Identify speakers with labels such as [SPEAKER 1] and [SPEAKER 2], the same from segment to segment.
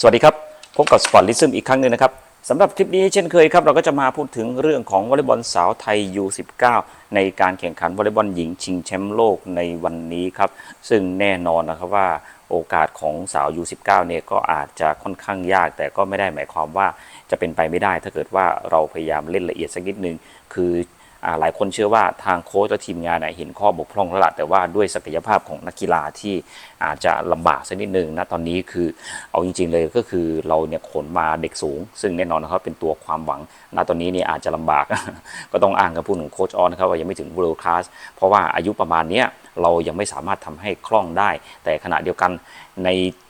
[SPEAKER 1] สวัสดีครับ พบกับสปอร์ตลิซึมอีกครั้งหนึ่งนะครับสำหรับคลิปนี้เช่นเคยครับ เราก็จะมาพูดถึงเรื่องของวอลเลย์บอลสาวไทย U19 ในการแข่งขันวอลเลย์บอลหญิงชิงแชมป์โลกในวันนี้ครับ ซึ่งแน่นอนนะครับว่าโอกาสของสาว U19 เนี่ยก็อาจจะค่อนข้างยาก แต่ก็ไม่ได้หมายความว่าจะเป็นไปไม่ได้ ถ้าเกิดว่าเราพยายามเล่นละเอียดสักนิดนึง คือ หลายคนเชื่อว่าทางโค้ชและทีมงานเห็นข้อบกพร่องแล้วล่ะแต่ว่าด้วยศักยภาพของนักกีฬาที่อาจจะลำบากสักนิดนึงนะตอนนี้คือเอาจริง ๆ เลยก็คือเราเนี่ยขนมาเด็กสูง ซึ่งแน่นอนนะครับเป็นตัวความหวังณตอนนี้เนี่ยอาจจะลำบาก ก็ต้องอ้างกับพูดของโค้ชออนนะครับว่ายังไม่ถึง world class เพราะว่าอายุประมาณเนี้ยเรายังไม่สามารถทำให้คล่องได้ แต่ขณะเดียวกันใน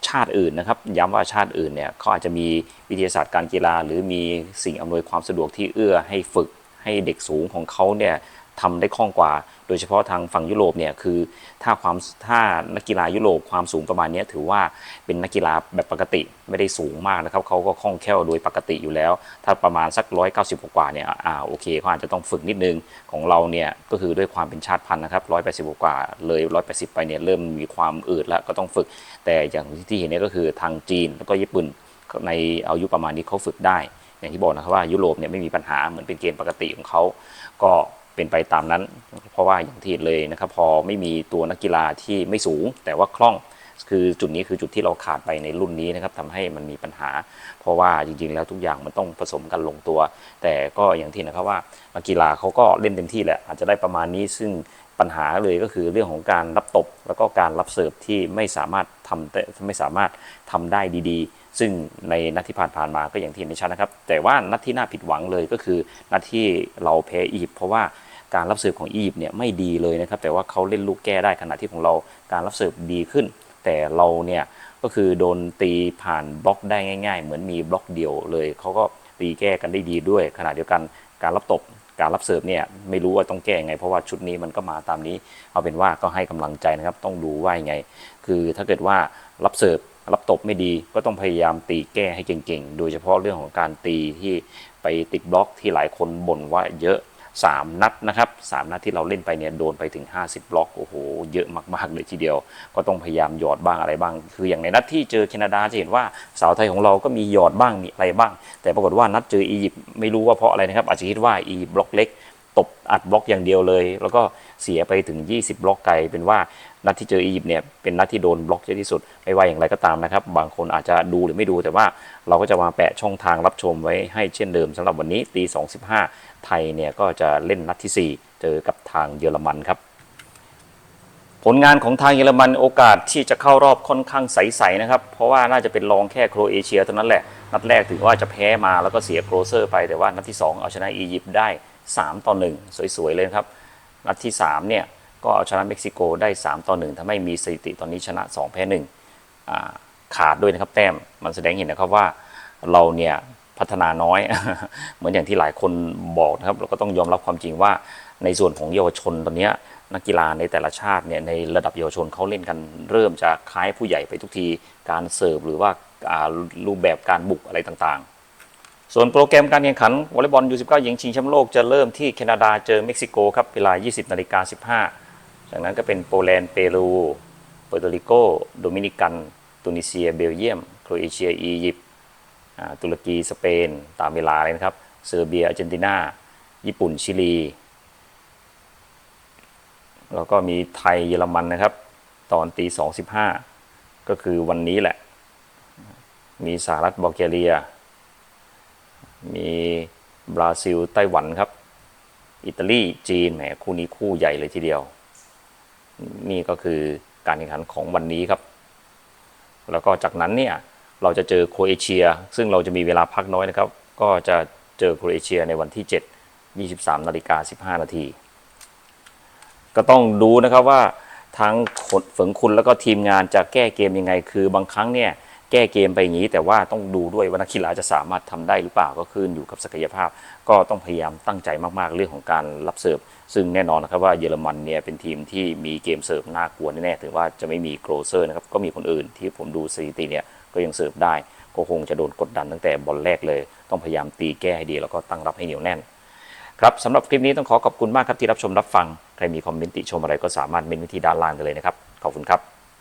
[SPEAKER 1] ชาติอื่นนะครับ ย้ำว่าชาติอื่นเนี่ยเขาอาจจะมีวิทยาศาสตร์การกีฬา หรือมีสิ่งอำนวยความสะดวกที่เอื้อให้ฝึก ให้เด็กสูงของเขาเนี่ยทำได้คล่องกว่า โดยเฉพาะทางฝั่งยุโรปเนี่ยคือถ้าความถ้านักกีฬายุโรปความสูงประมาณนี้ถือว่าเป็นนักกีฬาแบบปกติไม่ได้สูงมากนะครับเขาก็คล่องแคล่วโดยปกติอยู่แล้ว ถ้าประมาณสัก 190 กว่าเนี่ยอ่าโอเคเขาอาจจะต้องฝึกนิดนึงของเราเนี่ยก็คือด้วยความเป็นชาติพันธุ์นะครับ180 กว่าเลย 180 ไปเนี่ยเริ่มมีความอืดแล้วก็ต้องฝึก แต่อย่างที่เห็นเนี่ยก็คือทางจีนแล้วก็ญี่ปุ่นในอายุประมาณนี้เขาฝึกได้ อย่างที่บอกนะครับว่ายุโรปเนี่ยไม่มีปัญหาเหมือนเป็นเกณฑ์ปกติของเขาก็เป็นไปตามนั้น เพราะว่าอย่างที่เลยนะครับพอไม่มีตัวนักกีฬาที่ไม่สูง แต่ว่าคล่องคือจุดนี้คือจุดที่เราขาดไปในรุ่นนี้นะครับทำให้มันมีปัญหา เพราะว่าจริงๆ แล้วทุกอย่างมันต้องผสมกันลงตัว แต่ก็อย่างที่นะครับว่านักกีฬาเขาก็เล่นเต็มที่แหละอาจจะได้ประมาณนี้ซึ่งปัญหาเลยก็คือเรื่องของการรับตบ แล้วก็การรับเสิร์ฟที่ไม่สามารถทำแต่ไม่สามารถทำได้ดี ๆ ซึ่งในนัดที่ผ่านๆมาก็อย่างที่เห็นชัดนะครับ แต่ว่านัดที่น่าผิดหวังเลยก็คือนัดที่เราแพ้อียิปต์เพราะว่าการรับเสิร์ฟของอียิปต์เนี่ยไม่ดีเลยนะครับ แต่ว่าเขาเล่นลูกแก้ได้ขณะที่ของเราการรับเสิร์ฟดีขึ้น แต่เราเนี่ยก็คือโดนตีผ่านบล็อกได้ง่าย ๆ เหมือนมีบล็อกเดียวเลยเขาก็ตีแก้กันได้ดีด้วยขณะเดียวกันการรับตบการรับเสิร์ฟเนี่ยไม่รู้ว่าต้องแก้ยังไง เพราะว่าชุดนี้มันก็มาตามนี้ เอาเป็นว่าก็ให้กำลังใจนะครับ ต้องดูว่ายังไง คือถ้าเกิดว่ารับเสิร์ฟ รับตบไม่ดีก็ต้องพยายามตีแก้ให้เก่งๆ โดยเฉพาะเรื่องของการตีที่ไปติดบล็อกที่หลายคนบ่นว่าเยอะ 3 นัดนะครับ3นัดที่เราเล่นไปเนี่ยโดนไปถึง 50 บล็อกโอ้โหเยอะมากๆเลยทีเดียว ก็ต้องพยายามหยอดบ้างอะไรบ้าง คืออย่างในนัดที่เจอแคนาดาจะเห็นว่าสาวไทยของเราก็มีหยอดบ้างมีอะไรบ้าง แต่ปรากฏว่านัดเจออียิปต์ไม่รู้ว่าเพราะอะไรนะครับอาจจะคิดว่าอียิปต์บล็อกเล็ก ตบอัดบล็อกอย่างเดียวเลย แล้วก็ เสียไปถึง 20 บล็อกไกลเป็นว่านัดที่เจออียิปต์เนี่ยเป็นนัดที่โดนบล็อกเยอะที่สุด ไม่ว่าอย่างไรก็ตามนะครับ บางคนอาจจะดูหรือไม่ดูแต่ว่าเราก็จะมาแปะช่องทางรับชมไว้ให้เช่นเดิมสำหรับวันนี้ตี25ไทยเนี่ยก็จะเล่นนัดที่ 4 เจอกับทางเยอรมันครับผลงานของทางเยอรมันโอกาสที่จะเข้ารอบค่อนข้างใสๆนะครับ เพราะว่าน่าจะเป็นรองแค่โครเอเชียเท่านั้นแหละ นัดแรกถือว่าจะแพ้มาแล้วก็เสียโกลเซอร์ไปแต่ว่านัดที่ 2 เอาชนะอียิปต์ได้ 3 ต่อ 1 สวยๆเลยครับ นัดที่3เนี่ยก็เอาชนะเม็กซิโกได้ 3 ต่อ 1ทำให้มีสถิติตอนนี้ชนะ 2 แพ้1อ่าขาดด้วยนะครับแต้มมันแสดงเห็นนะครับว่าเราเนี่ยพัฒนาน้อย เหมือนอย่างที่หลายคนบอกนะครับ เราก็ต้องยอมรับความจริงว่าในส่วนของเยาวชนตอนนี้นักกีฬาในแต่ละชาติเนี่ยในระดับเยาวชนเขาเล่นกันเริ่มจะคล้ายผู้ใหญ่ไปทุกทีการเสิร์ฟหรือว่าอ่ารูปแบบการบุกอะไรต่างๆ ส่วนโปรแกรมการแข่งขันวอลเลย์บอลยู19หญิงชิงแชมป์โลกจะเริ่มที่แคนาดาเจอเม็กซิโกครับเวลา 20นาฬิกา15จากนั้นก็เป็นโปแลนด์เปรูเปอร์โตริโกโดมินิกันตุนิเซียเบลเยียมโครเอเชียอียิปต์ตุรกีสเปน ตามเวลาเลยนะครับเซอร์เบียอาร์เจนตินา ญี่ปุ่นชิลี แล้วก็มีไทยเยอรมันนะครับ ตอนตี2.15ก็คือวันนี้แหละ มีสหรัฐบอลแกเรีย มีบราซิลไต้หวันครับ อิตาลีจีนแหมคู่นี้คู่ใหญ่เลยทีเดียว นี่ก็คือการแข่งขันของวันนี้ครับ แล้วก็จากนั้นเนี่ยเราจะเจอโครเอเชีย ซึ่งเราจะมีเวลาพักน้อยนะครับ ก็จะเจอโครเอเชียในวันที่ 7 23นาฬิกา15 นาที ก็ต้องดูนะครับว่าทั้งฝงคุณแล้วก็ทีมงานจะแก้เกมยังไง คือบางครั้งเนี่ย แก้เกมไปอย่างนี้ แต่ว่าต้องดูด้วยว่านักกีฬาจะสามารถทำได้หรือเปล่าก็ขึ้นอยู่กับศักยภาพ ก็ต้องพยายามตั้งใจมากๆเรื่องของการรับเสิร์ฟซึ่งแน่นอนนะครับว่าเยอรมันเนี่ยเป็นทีมที่มีเกมเสิร์ฟน่ากลัวแน่ๆถือว่าจะไม่มีโกลเซอร์นะครับก็มีคนอื่นที่ผมดูสถิติเนี่ยก็ยังเสิร์ฟได้ ก็คงจะโดนกดดันตั้งแต่บอลแรกเลย ต้องพยายามตีแก้ให้ดีแล้วก็ตั้งรับให้เหนียวแน่นครับสำหรับคลิปนี้ต้องขอขอบคุณมากครับที่รับชมรับฟัง ใครมีคอมเมนต์ติชมอะไรก็สามารถเมนไว้ที่ด้านล่างกันเลยนะครับ ขอบคุณครับ